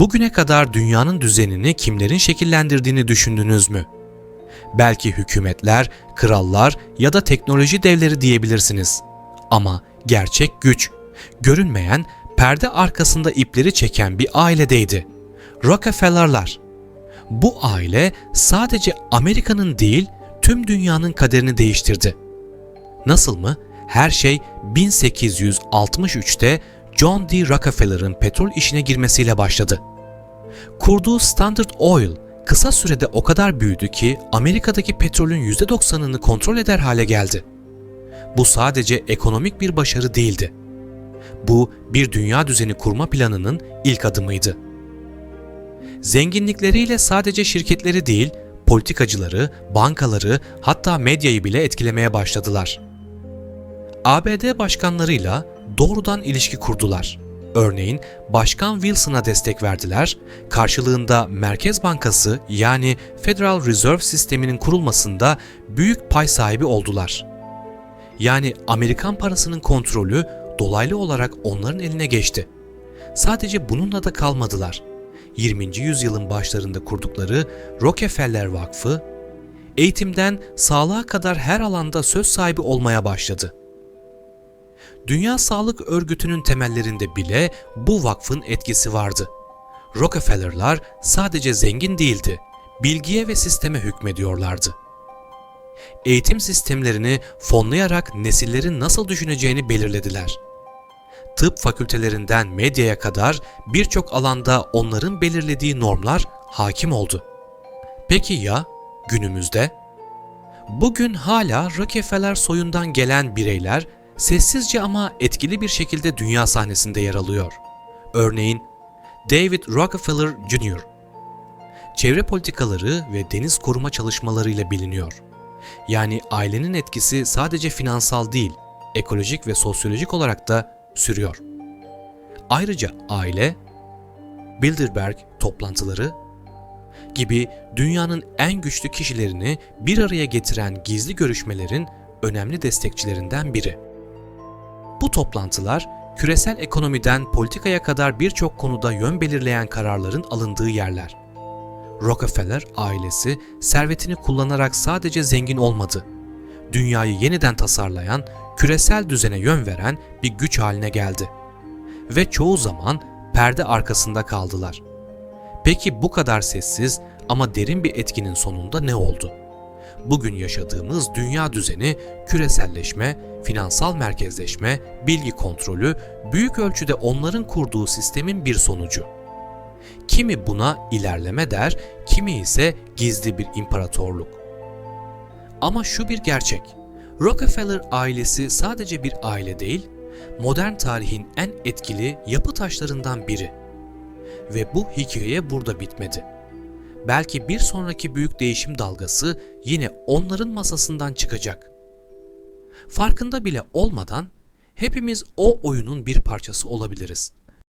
Bugüne kadar dünyanın düzenini kimlerin şekillendirdiğini düşündünüz mü? Belki hükümetler, krallar ya da teknoloji devleri diyebilirsiniz. Ama gerçek güç, görünmeyen, perde arkasında ipleri çeken bir ailedeydi. Rockefeller'lar. Bu aile sadece Amerika'nın değil, tüm dünyanın kaderini değiştirdi. Nasıl mı? Her şey 1863'te John D. Rockefeller'ın petrol işine girmesiyle başladı. Kurduğu Standard Oil kısa sürede o kadar büyüdü ki Amerika'daki petrolün %90'ını kontrol eder hale geldi. Bu sadece ekonomik bir başarı değildi. Bu bir dünya düzeni kurma planının ilk adımıydı. Zenginlikleriyle sadece şirketleri değil, politikacıları, bankaları, hatta medyayı bile etkilemeye başladılar. ABD başkanlarıyla doğrudan ilişki kurdular. Örneğin Başkan Wilson'a destek verdiler, karşılığında Merkez Bankası yani Federal Reserve sisteminin kurulmasında büyük pay sahibi oldular. Yani Amerikan parasının kontrolü dolaylı olarak onların eline geçti. Sadece bununla da kalmadılar. 20. yüzyılın başlarında kurdukları Rockefeller Vakfı, eğitimden sağlığa kadar her alanda söz sahibi olmaya başladı. Dünya Sağlık Örgütü'nün temellerinde bile bu vakfın etkisi vardı. Rockefeller'lar sadece zengin değildi, bilgiye ve sisteme hükmediyorlardı. Eğitim sistemlerini fonlayarak nesillerin nasıl düşüneceğini belirlediler. Tıp fakültelerinden medyaya kadar birçok alanda onların belirlediği normlar hakim oldu. Peki ya günümüzde? Bugün hala Rockefeller soyundan gelen bireyler sessizce ama etkili bir şekilde dünya sahnesinde yer alıyor. Örneğin David Rockefeller Jr. Çevre politikaları ve deniz koruma çalışmalarıyla biliniyor. Yani ailenin etkisi sadece finansal değil, ekolojik ve sosyolojik olarak da sürüyor. Ayrıca aile, Bilderberg toplantıları gibi dünyanın en güçlü kişilerini bir araya getiren gizli görüşmelerin önemli destekçilerinden biri. Bu toplantılar küresel ekonomiden politikaya kadar birçok konuda yön belirleyen kararların alındığı yerler. Rockefeller ailesi servetini kullanarak sadece zengin olmadı. Dünyayı yeniden tasarlayan, küresel düzene yön veren bir güç haline geldi. Ve çoğu zaman perde arkasında kaldılar. Peki bu kadar sessiz ama derin bir etkinin sonunda ne oldu? Bugün yaşadığımız dünya düzeni küreselleşme, finansal merkezleşme, bilgi kontrolü büyük ölçüde onların kurduğu sistemin bir sonucu. Kimi buna ilerleme der, kimi ise gizli bir imparatorluk. Ama şu bir gerçek. Rockefeller ailesi sadece bir aile değil, modern tarihin en etkili yapı taşlarından biri. Ve bu hikaye burada bitmedi. Belki bir sonraki büyük değişim dalgası yine onların masasından çıkacak. Farkında bile olmadan hepimiz o oyunun bir parçası olabiliriz.